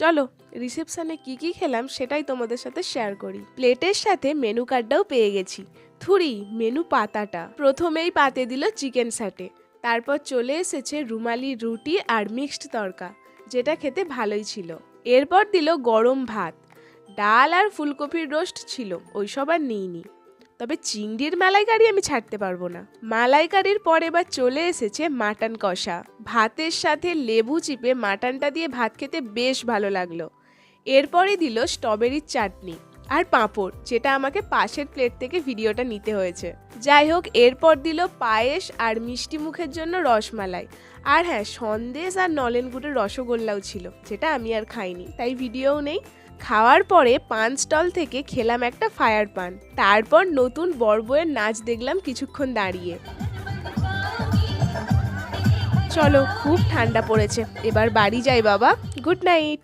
চলো রিসেপশনে কি কি খেলাম সেটাই তোমাদের সাথে শেয়ার করি। প্লেটের সাথে মেনু কার্ডটাও পেয়ে গেছি। থুরি মেনু পাতাটা। প্রথমেই পাতে দিল চিকেন স্যাটে তারপর চলে এসেছে রুমালি রুটি আর মিক্সড তরকা, যেটা খেতে ভালোই ছিল। এরপর দিল গরম ভাত। ডাল আর ফুলকপির রোস্ট ছিল ওইসব আর নিইনি। তবে চিংড়ির মালাইকারি আমি ছাড়তে পারব না। মালাইকারির পর এবার চলে এসেছে মাটন কষা। ভাতের সাথে লেবু চিপে মাটনটা দিয়ে ভাত খেতে বেশ ভালো লাগল। এরপরে দিল স্ট্রবেরির চাটনি। আর পাঁপড়, যেটা আমাকে পাশের প্লেট থেকে ভিডিওটা নিতে হয়েছে। যাই হোক, এরপর দিল পায়েস আর মিষ্টি মুখের জন্য রসমালাই। আর হ্যাঁ সন্দেশ আর নলেন গুড়ের রসগোল্লাও ছিল, যেটা আমি আর খাইনি। তাই ভিডিওও নেই। খাওয়ার পরে পান স্টল থেকে খেলাম একটা ফায়ার পান। তারপর নতুন বড়বইয়ের নাচ দেখলাম কিছুক্ষণ দাঁড়িয়ে। চলো, খুব ঠান্ডা পড়েছে। এবার বাড়ি যাই বাবা। Good night.